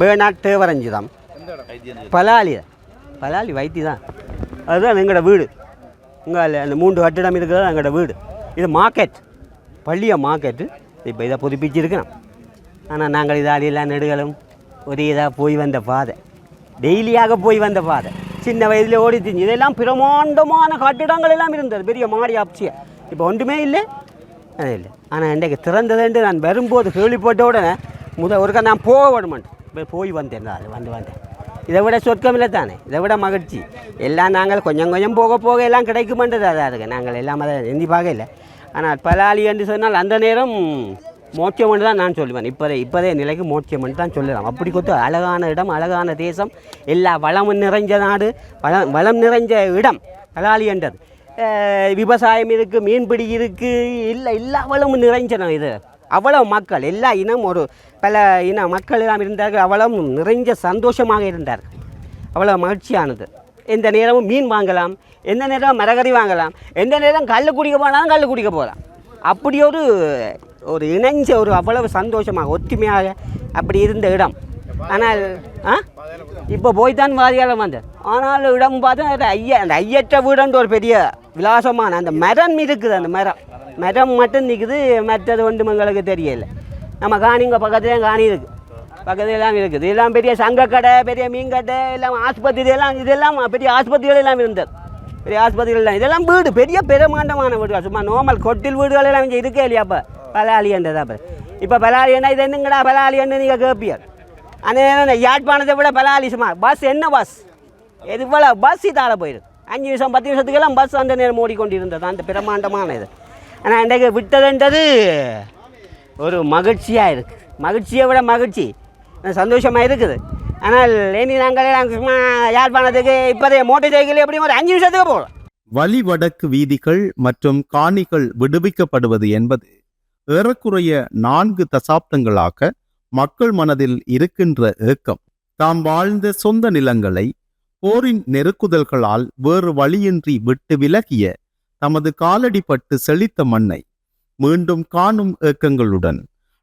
Bernard தேவரஞ்சி தான் பலாலி பலாலி வைத்தி தான் அதுதான் எங்களோட வீடு இங்கே அந்த மூன்று கட்டிடம் இருக்கிறது எங்களோட வீடு இது மார்க்கெட் பள்ளிய மார்க்கெட்டு இப்போ இதை புதுப்பிச்சிருக்கணும் ஆனால் நாங்கள் இதாலியெல்லாம் நெடுகளும் ஒரு இதாக போய் வந்த பாதை டெய்லியாக போய் வந்த பாதை சின்ன வயதில் ஓடி திஞ்சு இதெல்லாம் பிரமாண்டமான கட்டிடங்கள் எல்லாம் இருந்தது பெரிய மாடி ஆப்சியா இப்போ ஒன்றுமே இல்லை அது இல்லை ஆனால் இன்றைக்கு திறந்ததுண்டு நான் வரும்போது கேள்விப்பட்ட உடனே முத ஒருக்கா நான் போக விடமாட்டேன் போய் போய் வந்தேன் நான் வந்து வந்தேன். இதை விட சொர்க்கமில்லை தானே? இதை விட மகிழ்ச்சி. எல்லாம் நாங்கள் கொஞ்சம் கொஞ்சம் போக போக எல்லாம் கிடைக்குமென்றது அது அதுக்கு. நாங்கள் எல்லாம் அதை எந்தி பார்க்க இல்லை. ஆனால் பலாளி என்று சொன்னால் அந்த நேரம் மோட்சம் தான் நான் சொல்லுவேன். இப்போதே இப்போதே நிலைக்கு மோட்சம் தான் சொல்லலாம். அப்படி கொத்து அழகான இடம் அழகான தேசம் எல்லா வளமும் நிறைஞ்ச நாடு வளம் வளம் நிறைஞ்ச இடம் பலாளி என்றது. விவசாயம் இருக்குது மீன்பிடி இருக்குது இல்லை எல்லா வளமும் நிறைஞ்சனம் இது. அவ்வளவு மக்கள் எல்லா இனம் ஒரு பல இன மக்கள் எல்லாம் இருந்தார்கள். அவ்வளவு நிறைஞ்ச சந்தோஷமாக இருந்தார்கள் அவ்வளோ மகிழ்ச்சியானது. எந்த நேரமும் மீன் வாங்கலாம் எந்த நேரம் மரகறி வாங்கலாம் எந்த நேரம் கல் குடிக்க போனாலும் கல் குடிக்க போகலாம். அப்படி ஒரு ஒரு இணைஞ்ச ஒரு அவ்வளவு சந்தோஷமாக ஒற்றுமையாக அப்படி இருந்த இடம். ஆனால் ஆ? இப்போ போய் தான் வாதியாலம் வந்தேன் ஆனால் இடம் பார்த்தா அது ஐயா அந்த ஐயற்ற வீடுன்ற ஒரு பெரிய விலாசமான அந்த மரம் இருக்குது அந்த மரம். மரம் மட்டும் நிற்குது மற்றது ஒன்றும் எங்களுக்கு தெரியல. நம்ம காணிங்க பக்கத்துலேயும் காணி இருக்குது பக்கத்துல எல்லாம் இருக்குது. எல்லாம் பெரிய சங்கக்கடை பெரிய மீன் கடை எல்லாம் ஆஸ்பத்திரி எல்லாம் இதெல்லாம் பெரிய ஆஸ்பத்திரிகள் எல்லாம் இருந்தது. பெரிய ஆஸ்பத்திரிகள் எல்லாம். இதெல்லாம் வீடு பெரிய பிரமாண்டமான வீடுகள். சும்மா நார்மல் கொட்டில் வீடுகள் எல்லாம் இங்கே இருக்கே இல்லையா அப்போ? பலாலியன்றது அப்போ. இப்போ பலாலியன்னா இது என்னங்கடா பலாலியன்னு நீங்கள் கேட்பியார் ஆனால் யாழ்ப்பாணத்தை விட பலாலி சும்மா பஸ் என்ன பஸ் இது போல் பஸ் இதால் போயிடுது அஞ்சு நிமிஷம் பத்து நிமிஷத்துக்கெல்லாம் பஸ் அந்த நேரம் ஓடிக்கொண்டிருந்தது. அந்த பிரமாண்டமான இது. ஆனால் இன்றைக்கு விட்டதுன்றது ஒரு மகிழ்ச்சியாக இருக்குது மகிழ்ச்சியை விட மகிழ்ச்சி. சந்தோஷமாக இருக்குது. ஆனால் ஏனி நாங்கள் நாங்கள் சும்மா யாழ்ப்பாணத்துக்கு இப்போதைய மோட்டர் சைக்கிள் எப்படியும் ஒரு அஞ்சு நிமிஷத்துக்கு போகலாம் வழி வடக்கு வீதிகள் மற்றும் காணிகள் விடுவிக்கப்படுவது என்பது ஏறக்குறைய நான்கு தசாப்தங்களாக மக்கள் மனதில் இருக்கின்ற ஏக்கம். தாம் வாழ்ந்த சொந்த நிலங்களை போரின் நெருக்குதல்களால் வேறு வழியின்றி விட்டு விலகிய தமது காலடிப்பட்டு செழித்த மண்ணை மீண்டும் காணும் ஏக்கங்களுடன்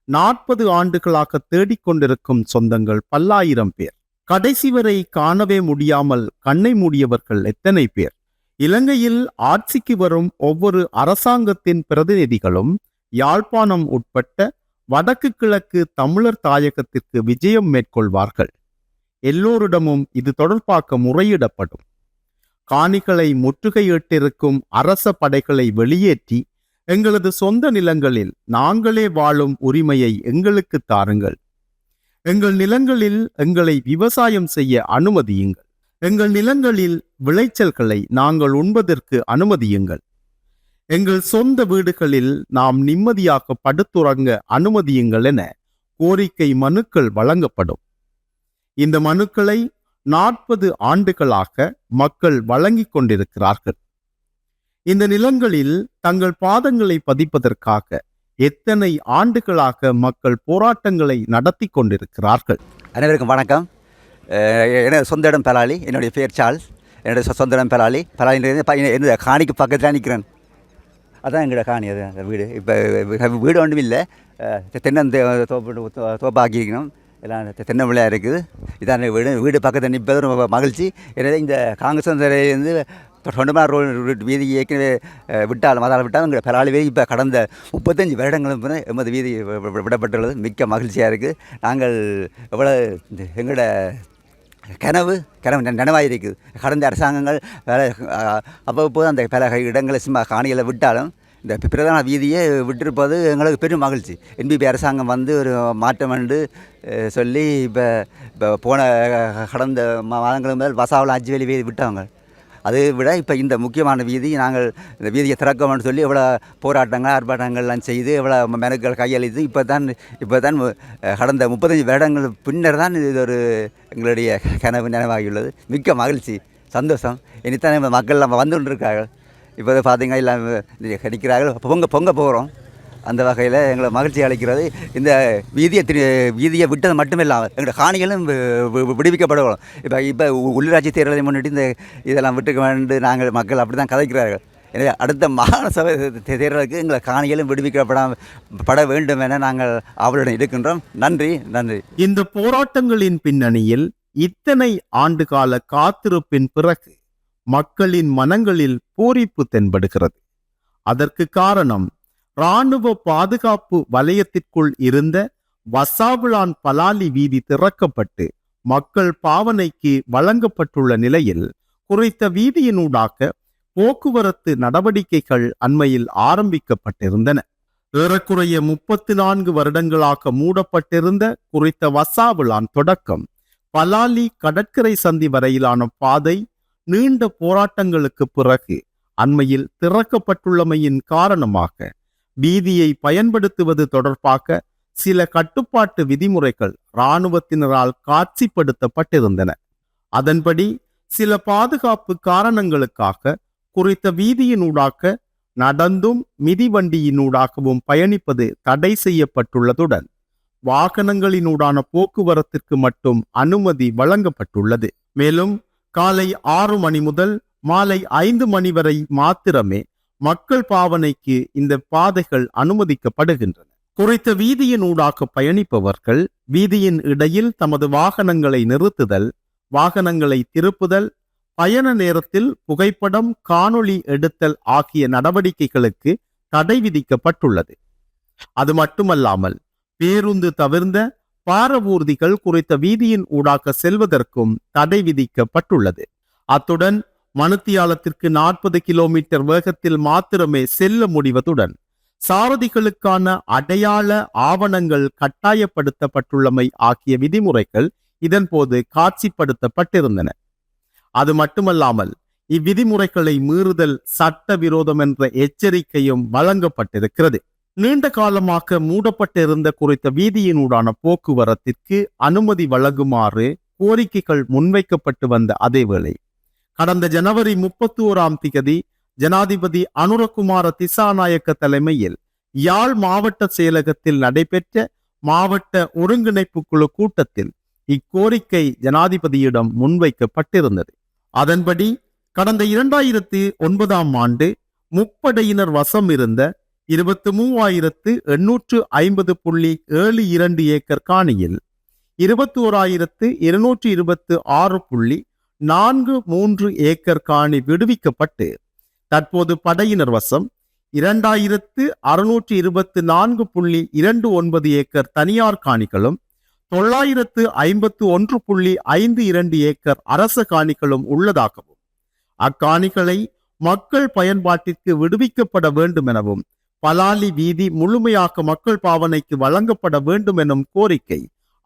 நாற்பது ஆண்டுகளாக தேடிக்கொண்டிருக்கும் சொந்தங்கள் பல்லாயிரம் பேர். கடைசி வரை காணவே முடியாமல் கண்ணை மூடியவர்கள் எத்தனை பேர்? இலங்கையில் ஆட்சிக்கு வரும் ஒவ்வொரு அரசாங்கத்தின் பிரதிநிதிகளும் யாழ்ப்பாணம் உட்பட்ட வடக்கு கிழக்கு தமிழர் தாயகத்திற்கு விஜயம் மேற்கொள்வார்கள். எல்லோரிடமும் இது தொடர்பாக முறையிடப்படும். காணிகளை முற்றுகையிட்டிருக்கும் அரச படைகளை வெளியேற்றி எங்களது சொந்த நிலங்களில் நாங்களே வாழும் உரிமையை எங்களுக்கு தாருங்கள். எங்கள் நிலங்களில் எங்களை விவசாயம் செய்ய அனுமதியுங்கள். எங்கள் நிலங்களில் விளைச்சல்களை நாங்கள் உண்பதற்கு அனுமதியுங்கள். எங்கள் சொந்த வீடுகளில் நாம் நிம்மதியாக படுத்துறங்க அனுமதியுங்கள் என கோரிக்கை மனுக்கள் வழங்கப்படும். இந்த மனுக்களை நாற்பது ஆண்டுகளாக மக்கள் வழங்கிக் கொண்டிருக்கிறார்கள். இந்த நிலங்களில் தங்கள் பாதங்களை பதிப்பதற்காக எத்தனை ஆண்டுகளாக மக்கள் போராட்டங்களை நடத்தி கொண்டிருக்கிறார்கள்? அனைவருக்கும் வணக்கம். எனது சொந்த இடம் பலாலி என்னுடைய பேர் சார்ல்ஸ். என்னுடைய சொந்த இடம் பலாலி. பலாலின்றது ப- காணிக்கு பக்கத்தில் நிற்கிறேன் அதான் எங்களோட காணி அது வீடு. இப்போ வீடு ஒன்றும் இல்லை. தென்னந்த தோப்பு தோப்பாக்கியிருக்கணும் எல்லாம் தெ- தென்னை இருக்குது. இதான் வீடு. வீடு பக்கத்தில் நிற்பது ரொம்ப மகிழ்ச்சி. எனவே இந்த காங்கிரஸ் வந்து தொண்டமான ரோடு வீதி ஏற்கனவே விட்டாலும் அதால் விட்டாலும் எங்கள் பலாலி வீதி இப்போ கடந்த முப்பத்தஞ்சு வருடங்களும் எமது வீதி விடப்பட்டுள்ளது. மிக்க மகிழ்ச்சியாக இருக்குது நாங்கள் எவ்வளோ எங்களோட கனவு கனவு ந- நனவாயிருக்குது கடந்த அரசாங்கங்கள் வேலை அவ்வப்போது அந்த பல இடங்களை சும்மா காணிகளை விட்டாலும் இந்த பிரதான வீதியை விட்டிருப்பது எங்களுக்கு பெரும் மகிழ்ச்சி. என்பிபி அரசாங்கம் வந்து ஒரு மாற்றம் என்று சொல்லி இப்போ இப்போ போன கடந்த மா- மாதங்களுக்கு முதல் வசாவில் அஞ்சு வேலி வீதி விட்டாங்க அதை விட இப்போ இந்த முக்கியமான வீதி நாங்கள் இந்த வீதியை திறக்கணும்னு சொல்லி எவ்வளோ போராட்டங்கள் ஆர்ப்பாட்டங்கள்லாம் செய்து எவ்வளோ மெனக்கள் கையளித்து இப்போ தான் இப்போ தான் கடந்த முப்பத்தஞ்சு வருடங்கள் பின்னர் தான் இது ஒரு எங்களுடைய கனவு நினைவாகியுள்ளது. மிக்க மகிழ்ச்சி சந்தோஷம். இனித்தான் நம்ம மக்கள் நம்ம வந்து கொண்டிருக்கார்கள். இப்போ பார்த்தீங்கன்னா எல்லாம் கிடைக்கிறார்கள் பொங்க பொங்க போகிறோம். அந்த வகையில் எங்களை மகிழ்ச்சி அளிக்கிறது. இந்த வீதியை திரு வீதியை விட்டது மட்டுமில்லாமல் எங்களோட காணிகளும் வி- விடுவிக்கப்படணும் இப்போ இப்போ உள்ளாட்சி தேர்தலை முன்னிட்டு இந்த இதெல்லாம் விட்டுக்க வேண்டும் நாங்கள் மக்கள் அப்படி தான் கதைக்கிறார்கள். எனவே அடுத்த மாகாண சபை தேர்தலுக்கு எங்களை காணிகளும் விடுவிக்கப்பட பட வேண்டும் என நாங்கள் அவளுடன் இருக்கின்றோம். நன்றி நன்றி. இந்த போராட்டங்களின் பின்னணியில் இத்தனை ஆண்டுகால காத்திருப்பின் பிறகு மக்களின் மனங்களில் பூரிப்பு தென்படுகிறது. அதற்கு காரணம் இராணுவ பாதுகாப்பு வலயத்திற்குள் இருந்த வசாவிளான் பலாலி வீதி திறக்கப்பட்டு மக்கள் பாவனைக்கு வழங்கப்பட்டுள்ள நிலையில் குறித்த வீதியினூடாக போக்குவரத்து நடவடிக்கைகள் அண்மையில் ஆரம்பிக்கப்பட்டிருந்தன. ஏறக்குறைய முப்பத்தி நான்கு வருடங்களாக மூடப்பட்டிருந்த குறித்த வசாவிளான் தொடக்கம் பலாலி கடற்கரை சந்தி வரையிலான பாதை நீண்ட போராட்டங்களுக்கு பிறகு அண்மையில் திறக்கப்பட்டுள்ளமையின் காரணமாக வீதியை பயன்படுத்துவது தொடர்பாக சில கட்டுப்பாட்டு விதிமுறைகள் இராணுவத்தினரால் காட்சிப்படுத்தப்பட்டிருந்தன. அதன்படி சில பாதுகாப்பு காரணங்களுக்காக குறித்த வீதியினூடாக நடந்தும் மிதிவண்டியினூடாகவும் பயணிப்பது தடை செய்யப்பட்டுள்ளதுடன் வாகனங்களினூடான போக்குவரத்திற்கு மட்டும் அனுமதி வழங்கப்பட்டுள்ளது. மேலும் காலை ஆறு மணி முதல் மாலை ஐந்து மணி வரை மாத்திரமே மக்கள் பாவனைக்கு இந்த பாதைகள் அனுமதிக்கப்படுகின்றன. குறைத்த வீதியின் ஊடாக பயணிப்பவர்கள் வீதியின் இடையில் தமது வாகனங்களை நிறுத்துதல் வாகனங்களை திருப்புதல் பயண நேரத்தில் புகைப்படம் காணொளி எடுத்தல் ஆகிய நடவடிக்கைகளுக்கு தடை விதிக்கப்பட்டுள்ளது. அது மட்டுமல்லாமல் பேருந்து தவிர்ந்த பாரவூர்திகள் குறித்த வீதியின் ஊடாக செல்வதற்கும் தடை விதிக்கப்பட்டுள்ளது. அத்துடன் மனுத்தியாலத்திற்கு நாற்பது கிலோமீட்டர் வேகத்தில் மாத்திரமே செல்ல முடிவதுடன் சாரதிகளுக்கான அடையாள ஆவணங்கள் கட்டாயப்படுத்தப்பட்டுள்ளமை ஆகிய விதிமுறைகள் இதன்போது காட்சிப்படுத்தப்பட்டிருந்தன. அது மட்டுமல்லாமல் இவ்விதிமுறைகளை மீறுதல் சட்டவிரோதம் என்ற எச்சரிக்கையும் வழங்கப்பட்டிருக்கிறது. நீண்ட காலமாக மூடப்பட்டிருந்த குறித்த வீதியினூடான போக்குவரத்திற்கு அனுமதி வழங்குமாறு கோரிக்கைகள் முன்வைக்கப்பட்டு வந்த அதேவேளை கடந்த ஜனவரி முப்பத்தி ஓராம் திகதி ஜனாதிபதி அனுரகுமார திசாநாயக்க தலைமையில் யாழ் மாவட்ட செயலகத்தில் நடைபெற்ற மாவட்ட ஒருங்கிணைப்பு குழு கூட்டத்தில் இக்கோரிக்கை ஜனாதிபதியிடம் முன்வைக்கப்பட்டிருந்தது. அதன்படி கடந்த இரண்டாயிரத்தி ஒன்பதாம் ஆண்டு முப்படையினர் வசம் இருந்த இருபத்தி மூவாயிரத்து எண்ணூற்று ஐம்பது புள்ளி ஏழு இரண்டு ஏக்கர் காணியில் இருபத்தி ஓராயிரத்து இருநூற்று இருபத்து ஆறு புள்ளி நான்கு மூன்று ஏக்கர் காணி விடுவிக்கப்பட்டு தற்போது படையினர் வசம் இரண்டாயிரத்து அறுநூற்று இருபத்து நான்கு புள்ளி இரண்டு ஒன்பது ஏக்கர் தனியார் காணிகளும் தொள்ளாயிரத்து ஐம்பத்து ஒன்று புள்ளி ஐந்து இரண்டு ஏக்கர் அரச காணிகளும் உள்ளதாகவும் அக்காணிகளை மக்கள் பயன்பாட்டிற்கு விடுவிக்கப்பட வேண்டும் எனவும் பலாலி வீதி முழுமையாக மக்கள் பாவனைக்கு வழங்கப்பட வேண்டும் எனும் கோரிக்கை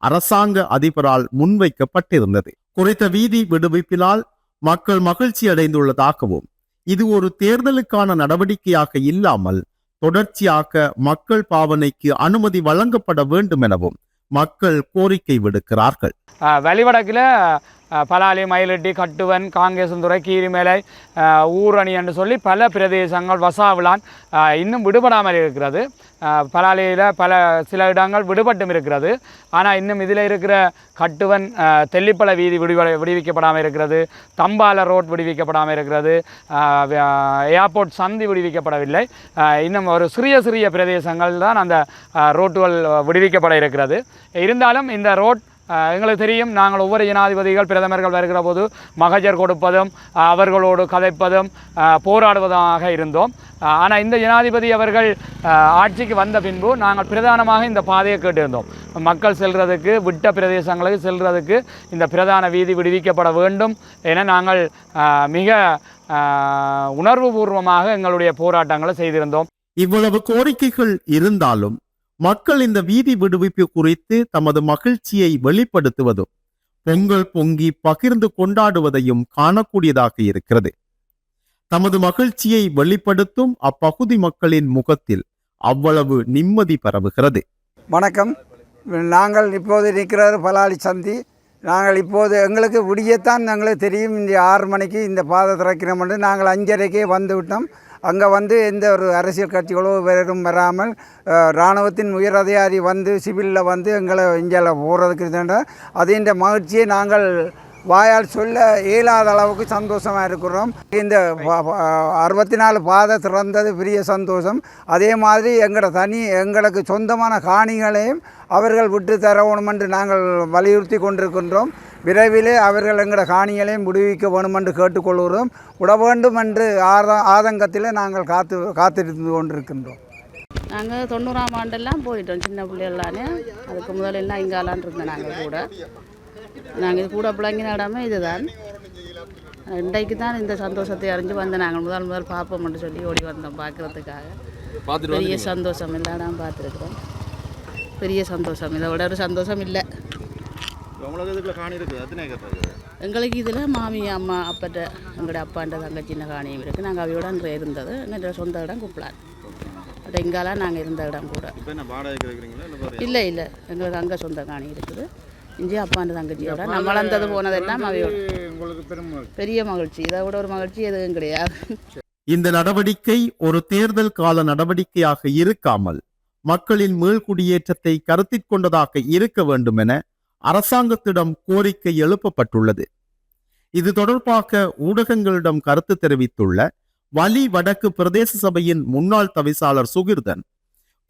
அரசாங்க அதிபரால் முன்வைக்கப்பட்டிருந்தது. குறைத்த வீதி விடுவிப்பினால் மக்கள் மகிழ்ச்சி அடைந்துள்ளதாகவும் இது ஒரு தேர்தலுக்கான நடவடிக்கையாக இல்லாமல் தொடர்ச்சியாக மக்கள் பாவனைக்கு அனுமதி வழங்கப்பட வேண்டும் எனவும் மக்கள் கோரிக்கை விடுக்கிறார்கள். வழிவடக்கில் பலாலி மயிலட்டி கட்டுவன் காங்கேசந்துறை கீரிமேலை ஊரணி என்று சொல்லி பல பிரதேசங்கள் வசாவிளான் இன்னும் விடுபடாமல் இருக்கிறது. பலாலியில் பல சில இடங்கள் விடுபட்டும் இருக்கிறது. ஆனால் இன்னும் இதில் இருக்கிற கட்டுவன் தெல்லிப்பழ வீதி விடுவ விடுவிக்கப்படாமல் இருக்கிறது. தம்பால ரோட் விடுவிக்கப்படாமல் இருக்கிறது. ஏர்போர்ட் சந்தி விடுவிக்கப்படவில்லை. இன்னும் ஒரு சிறிய சிறிய பிரதேசங்கள் தான் அந்த ரோட்டுகள் விடுவிக்கப்பட இருக்கிறது. இருந்தாலும் இந்த ரோட் எங்களுக்கு தெரியும் நாங்கள் ஒவ்வொரு ஜனாதிபதிகள் பிரதமர்கள் வருகிற போது மகஜர் கொடுப்பதும் அவர்களோடு கதைப்பதும் போராடுவதாக இருந்தோம். ஆனால் இந்த ஜனாதிபதி அவர்கள் ஆட்சிக்கு வந்த பின்பு நாங்கள் பிரதானமாக இந்த பாதையை கேட்டிருந்தோம். மக்கள் செல்கிறதுக்கு விட்ட பிரதேசங்களுக்கு செல்கிறதுக்கு இந்த பிரதான வீதி விடுவிக்கப்பட வேண்டும் என நாங்கள் மிக உணர்வுபூர்வமாக எங்களுடைய போராட்டங்களை செய்திருந்தோம். இவ்வளவு கோரிக்கைகள் இருந்தாலும் மக்கள் இந்த வீதி விடுவிப்பு குறித்து தமது மகிழ்ச்சியை வெளிப்படுத்துவதும் பொங்கல் பொங்கி பகிர்ந்து கொண்டாடுவதையும் காணக்கூடியதாக இருக்கிறது. தமது மகிழ்ச்சியை வெளிப்படுத்தும் அப்பகுதி மக்களின் முகத்தில் அவ்வளவு நிம்மதி பரவுகிறது. வணக்கம். நாங்கள் இப்போது இருக்கிறது பலாலி சந்தி. நாங்கள் இப்போது எங்களுக்கு விடியத்தான் எங்களுக்கு தெரியும். இந்த ஆறு மணிக்கு இந்த பாதை திறக்கிறோம் என்று நாங்கள் அஞ்சரைக்கே வந்து விட்டோம். அங்கே வந்து எந்த ஒரு அரசியல் கட்சிகளோ வேறும் வராமல் இராணுவத்தின் உயர் அதிகாரி வந்து சிவிலில் வந்து எங்களை இங்கே போகிறதுக்கு அதுன்ற மகிழ்ச்சியை நாங்கள் வாயால் சொல்ல இயலாத அளவுக்கு சந்தோஷமாக இருக்கிறோம். இந்த அறுபத்தி நாலு பாதை திறந்தது பெரிய சந்தோஷம். அதே மாதிரி எங்களோட தனி எங்களுக்கு சொந்தமான காணிகளையும் அவர்கள் விட்டு தரணும் என்று நாங்கள் வலியுறுத்தி கொண்டிருக்கின்றோம். விரைவிலே அவர்கள் எங்களோட காணிகளையும் விடுவிக்க வேணும் என்று கேட்டுக்கொள்கிறோம். விட வேண்டும் என்று ஆத ஆதங்கத்தில் நாங்கள் காத்து காத்திருந்து கொண்டிருக்கின்றோம். நாங்கள் தொண்ணூறாம் ஆண்டெல்லாம் போயிட்டோம். சின்ன பிள்ளைகளானே அதுக்கு முதலெல்லாம் இங்காலான் இருந்தோம் நாங்கள் கூட. நாங்கள் இது கூட பிள்ளைங்கின இடமே இதுதான். இன்றைக்கு தான் இந்த சந்தோஷத்தை அறிஞ்சு வந்து நாங்கள் முதல் முதல் பார்ப்போம்னு சொல்லி ஓடி வந்தோம் பார்க்குறதுக்காக. பெரிய சந்தோஷம் எல்லா இடம் பார்த்துருக்குறோம். பெரிய சந்தோஷம் இதை விட ஒரு சந்தோஷம் இல்லை. எங்களுக்கு இதில் மாமி அம்மா அப்பட்ட எங்களோட அப்பாண்ட தங்கச்சி சின்ன காணியும் இருக்குது நாங்கள் அவையோட அங்கே இருந்தது. எங்களோட சொந்த இடம் குப்பலான். அது இங்காலாம் நாங்கள் இருந்த இடம் கூட. இல்லை இல்லை இல்லை. எங்களுக்கு அங்கே சொந்த காணி இருக்குது. இஞ்சி அப்பாண்ட தங்கச்சியோட. நம்ம வளர்ந்தது போனதெல்லாம் அவையோட பெரிய மகிழ்ச்சி. இதை விட ஒரு மகிழ்ச்சி எதுவும் கிடையாது. இந்த நடவடிக்கை ஒரு தேர்தல் கால நடவடிக்கையாக இருக்காமல் மக்களின் மீள்குடியேற்றத்தை கருத்தில் கொண்டதாக இருக்க வேண்டும் என அரசாங்கத்திடம் கோரிக்கை எழுப்பப்பட்டுள்ளது. இது தொடர்பாக ஊடகங்களிடம் கருத்து தெரிவித்துள்ள வலி வடக்கு பிரதேச சபையின் முன்னாள் தவிசாளர் சுகிர்தன்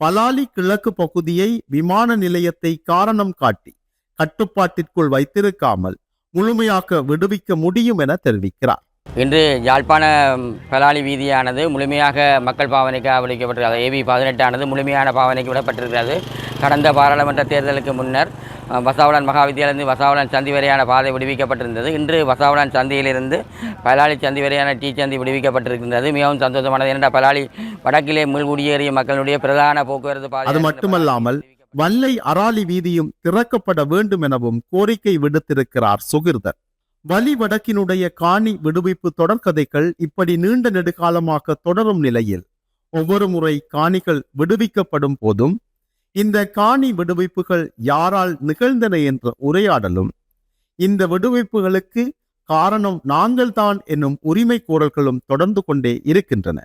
பலாலி கிழக்கு பகுதியை விமான நிலையத்தை காரணம் காட்டி கட்டுப்பாட்டிற்குள் வைத்திருக்காமல் முழுமையாக விடுவிக்க முடியும் என தெரிவிக்கிறார். இன்று யாழ்ப்பாண பலாலி வீதியானது முழுமையாக மக்கள் பாவனைக்காக விடுவிக்கப்பட்டிருக்கிறது ஏபி பதினெட்டானது முழுமையான பாவனைக்கு விடப்பட்டிருக்கிறது. கடந்த பாராளுமன்ற தேர்தலுக்கு முன்னர் வசாவளன் மகாவித்தியாலயிலிருந்து வசாவளன் சந்தி வரையான பாதை விடுவிக்கப்பட்டிருந்தது. இன்று வசாவளன் சந்தியிலிருந்து பலாலி சந்தி வரையான டீ சந்தி விடுவிக்கப்பட்டிருக்கின்றது. மிகவும் சந்தோஷமானது. ஏனென்றால் பலாலி வடக்கிலே மீள்குடியேறிய மக்களுடைய பிரதான போக்குவரத்து பாதை அது மட்டுமல்லாமல் வல்லை அராலி வீதியும் திறக்கப்பட வேண்டும் எனவும் கோரிக்கை விடுத்திருக்கிறார் சுகிர்தர். வலி வடக்கினுடைய காணி விடுவிப்பு தொடர்கதைகள் இப்படி நீண்ட நெடுகாலமாக தொடரும் நிலையில் ஒவ்வொரு முறை காணிகள் விடுவிக்கப்படும் போதும் இந்த காணி விடுவிப்புகள் யாரால் நிகழ்ந்தன என்ற உரையாடலும் இந்த விடுவிப்புகளுக்கு காரணம் நாங்கள்தான் என்னும் உரிமை கோரல்களும் தொடர்ந்து கொண்டே இருக்கின்றன.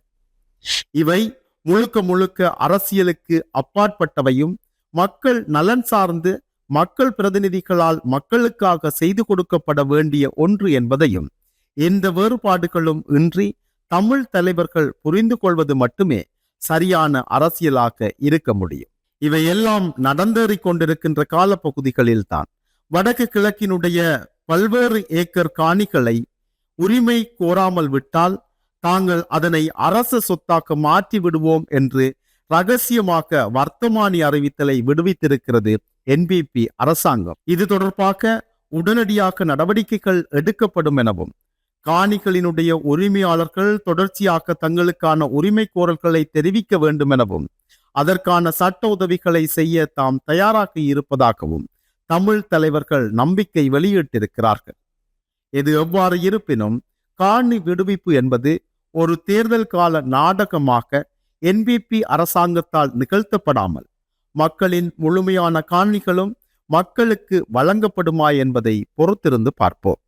இவை முழுக்க முழுக்க அரசியலுக்கு அப்பாற்பட்டவையும் மக்கள் நலன் சார்ந்து மக்கள் பிரதிநிதிகளால் மக்களுக்காக செய்து கொடுக்கப்பட வேண்டிய ஒன்று என்பதையும் எந்த வேறுபாடுகளும் இன்றி தமிழ் தலைவர்கள் புரிந்து கொள்வது மட்டுமே சரியான அரசியலாக இருக்க முடியும். இவையெல்லாம் நடந்தேறிக் கொண்டிருக்கின்ற காலப்பகுதிகளில்தான். வடக்கு கிழக்கினுடைய பல்வேறு ஏக்கர் காணிகளை உரிமை கோராமல் விட்டால் தாங்கள் அதனை அரசு சொத்தாக்க மாற்றி விடுவோம் என்று ரகசியமாக வர்த்தமானி அறிவித்தலை விடுவித்திருக்கிறது என்பிபி அரசாங்கம். இது தொடர்பாக உடனடியாக நடவடிக்கைகள் எடுக்கப்படும் எனவும் காணிகளினுடைய உரிமையாளர்கள் தொடர்ச்சியாக தங்களுக்கான உரிமை கோரல்களை தெரிவிக்க வேண்டும் எனவும் அதற்கான சட்ட உதவிகளை செய்ய தாம் தயாராக இருப்பதாகவும் தமிழ் தலைவர்கள் நம்பிக்கை வெளியிட்டிருக்கிறார்கள். இது எவ்வாறு இருப்பினும் காணி விடுவிப்பு என்பது ஒரு தேர்தல் கால நாடகமாக என்பிபி அரசாங்கத்தால் நிகழ்த்தப்படாமல் மக்களின் முழுமையான காணிகளும் மக்களுக்கு வழங்கப்படுமா என்பதை பொறுத்திருந்து பார்ப்போம்.